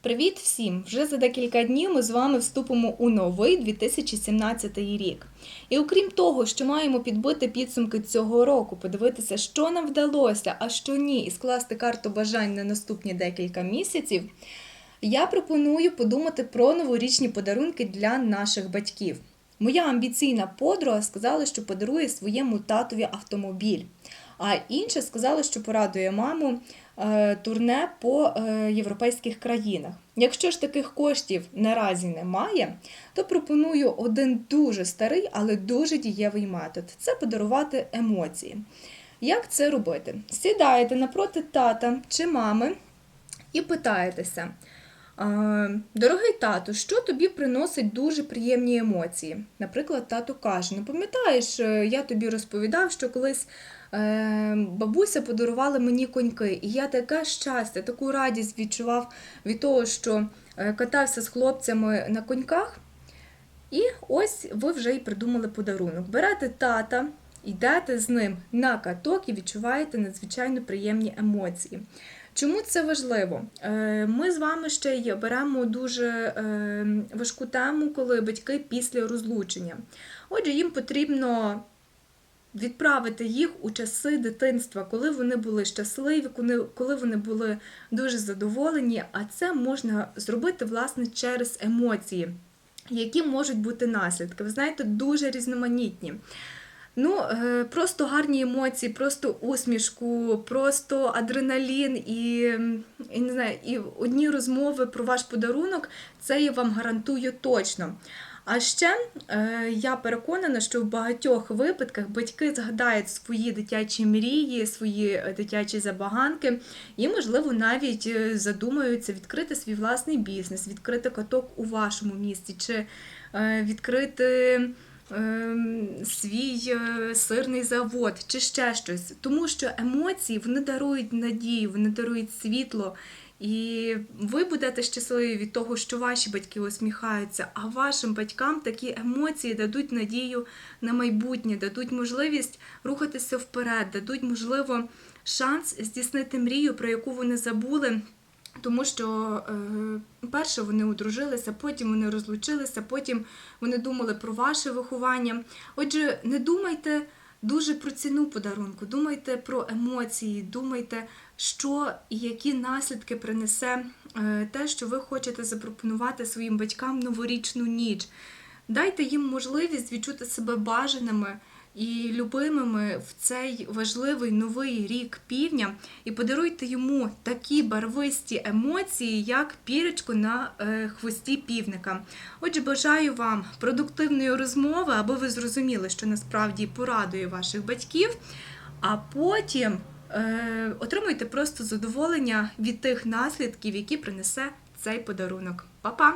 Привіт всім! Вже за декілька днів ми з вами вступимо у новий 2017 рік. І окрім того, що маємо підбити підсумки цього року, подивитися, що нам вдалося, а що ні, і скласти карту бажань на наступні декілька місяців. Я пропоную подумати про новорічні подарунки для наших батьків. Моя амбіційна подруга сказала, що подарує своєму татові автомобіль. А інша сказала, що порадує маму е, турне по е, європейських країнах. Якщо ж таких коштів наразі немає, то пропоную один дуже старий, але дуже дієвий метод це подарувати емоції. Як це робити? Сідаєте напроти тата чи мами і питаєтеся. «Е, Дорогий тату, що тобі приносить дуже приємні емоції? Наприклад, тато каже: Ну, пам'ятаєш, е, я тобі розповідав, що колись е, бабуся подарувала мені коньки, і я таке щастя, таку радість відчував від того, що е, катався з хлопцями на коньках. І ось ви вже й придумали подарунок. Берете тата, йдете з ним на каток і відчуваєте надзвичайно приємні емоції. Чому це важливо? Е, Ми з вами ще й беремо дуже е, важку тему, коли батьки після розлучення. Отже, їм потрібно відправити їх у часи дитинства, коли вони були щасливі, коли- коли вони були дуже задоволені. А це можна зробити власне через емоції, які можуть бути наслідки. Ви знаєте, дуже різноманітні. Ну, е, просто гарні емоції, просто усмішку, просто адреналін і, і не знаю, і одні розмови про ваш подарунок, це я вам гарантую точно. А ще е, я переконана, що в багатьох випадках батьки згадають свої дитячі мрії, свої е, дитячі забаганки, і, можливо, навіть задумаються відкрити свій власний бізнес, відкрити каток у вашому місті, чи відкрити свій е, сирний завод чи ще щось. Тому що емоції вони дарують надію, вони дарують світло. І ви будете щасливі від того, що ваші батьки усміхаються, а вашим батькам такі емоції дадуть надію на майбутнє, дадуть можливість рухатися вперед, дадуть, можливо, шанс здійснити мрію, про яку вони забули. Тому що е, перше вони одружилися, потім вони розлучилися, потім вони думали про ваше виховання. Отже, не думайте дуже про ціну подарунку, думайте про емоції, думайте, що і які наслідки принесе е, те, що ви хочете запропонувати своїм батькам новорічну ніч. Дайте їм можливість відчути себе бажаними і любимими в цей важливий новий рік півня, і подаруйте йому такі барвисті емоції, як пірочку на е, хвості півника. Отже, бажаю вам продуктивної розмови, аби ви зрозуміли, що насправді порадує ваших батьків, а потім е, отримуйте просто задоволення від тих наслідків, які принесе цей подарунок. Па-па!